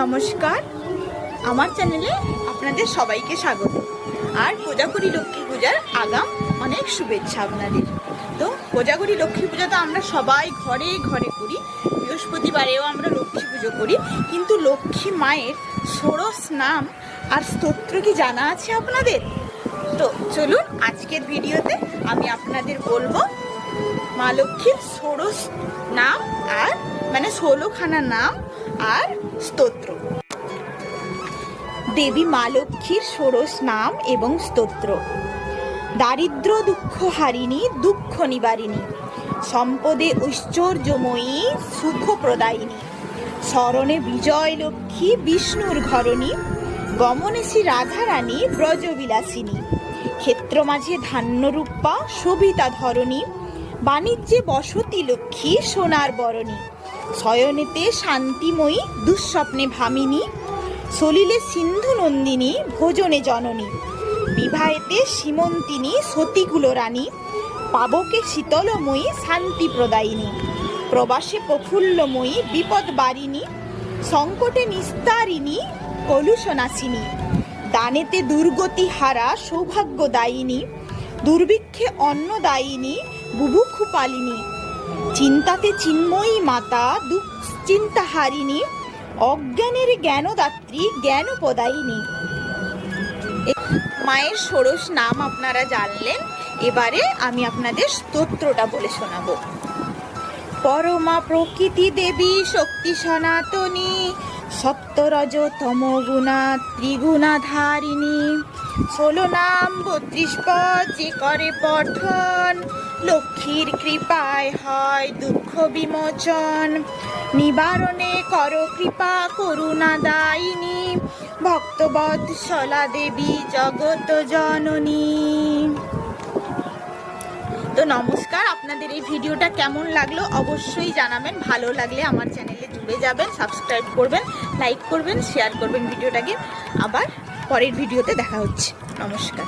নমস্কার। আমার চ্যানেলে আপনাদের সবাইকে স্বাগত। আর কোজাগরি লক্ষ্মী পূজার আগাম অনেক শুভেচ্ছা আপনাদের। তো কোজাগরি লক্ষ্মী পূজা তো আমরা সবাই ঘরে ঘরে করি। বৃহস্পতিবারেও আমরা লক্ষ্মী পুজো করি। কিন্তু লক্ষ্মী মায়ের ষোড়শ নাম আর স্তোত্র কি জানা আছে আপনাদের? তো চলুন আজকের ভিডিওতে আমি আপনাদের বলব মা লক্ষ্মীর ষোড়শ নাম আর মানে ষোলোখানা নাম আর স্তোত্র। দেবী মা লক্ষ্মীর ষোড়শ নাম এবং স্তোত্র। দারিদ্র দুঃখ হারিণী, দুঃখ নিবারিণী। সম্পদে ঐশ্বর্যময়ী সুখ প্রদায়িনী স্মরণে বিজয় লক্ষ্মী, বিষ্ণুর ঘরণী। গমনে শ্রী রাধারানী, ব্রজবিলাসিনী। ক্ষেত্র মাঝে ধান্যরূপা, শোভিতা ধরণী। বাণিজ্যে বসতি লক্ষ্মী, সোনার বরণী। শয়নেতে শান্তিময়ী, দুঃস্বপ্নে ভামিনী, সলিলে সিন্ধু নন্দিনী, ভোজনে জননী। বিবাহেতে সীমন্তিনী, সতীকুলো রানী, পাবকে শীতলময়ী শান্তি প্রদায়িনী প্রবাসে প্রফুল্লময়ী বিপদ বারিণী সংকটে নিস্তারিণী, কলুষনাশিনী। দানেতে দুর্গতি হারা সৌভাগ্যদায়িনী। দুর্ভিক্ষে অন্নদায়িনী বুভুক্ষু পালিনী চিন্তাতে চিন্ময়ী মাতা দুশ্চিন্তা হারিণী অজ্ঞানের জ্ঞানদাত্রী জ্ঞান জ্ঞানপদায়িনী মায়ের ষোড়শ নাম আপনারা জানলেন, এবারে আমি আপনাদের স্তোত্রটা বলে শোনাবো। পরমা প্রকৃতি দেবী, শক্তি সনাতনী সত্যরজ তমগুণা ত্রিগুণাধারিণী। ষোলো নাম বত্রিশ পদ যে করে পঠন। লক্ষ্মীর কৃপায় হয় দুঃখ বিমোচন। নিবারণে কর কৃপা, করুণা দায়িনী। ভক্তবৎসলা দেবী, জগত জননী। তো নমস্কার, আপনাদের এই ভিডিওটা কেমন লাগল অবশ্যই জানাবেন। ভালো লাগলে আমার চ্যানেলে জুড়ে যাবেন সাবস্ক্রাইব করবেন লাইক করবেন শেয়ার করবেন ভিডিওটাকে। আবার পরের ভিডিওতে দেখা হচ্ছে। নমস্কার।